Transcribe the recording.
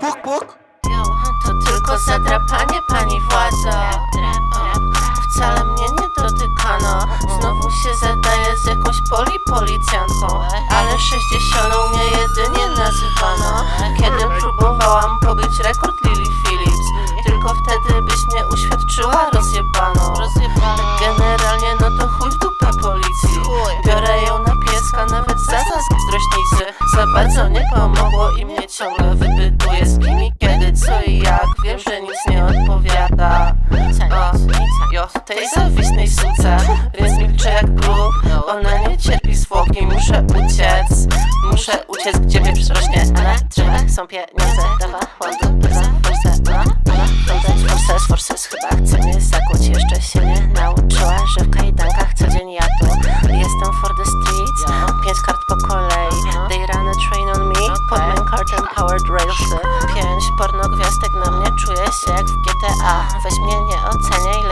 puk? To tylko zadrapanie, pani władza. Wcale mnie nie dotykano. Znowu się zadaje z jakąś poli policjantką. Ale sześćdziesiątą mnie jedynie nazywano. Kiedy próbowałam pobić rekord Lily Phillips. Tylko wtedy byś mnie uświadczyła rozjebano. Za bardzo nie pomogło i mnie ciągle wypytuje z kim i kiedy, co i jak. Wiem, że nic nie odpowiada. O, jo, tej zawisnej suce, więc milczę jak grób. Ona nie cierpi zwłoki, muszę uciec. Muszę uciec, gdzie mnie rośnie na drzewach są pieniądze. Dawałam do za forsę, ona, ona, forces, forces. Chyba chce mnie zakłuć, Kartem powered railsy. Pięć porno gwiazdek na mnie, czuję się jak w GTA. Weź mnie nie oceniaj,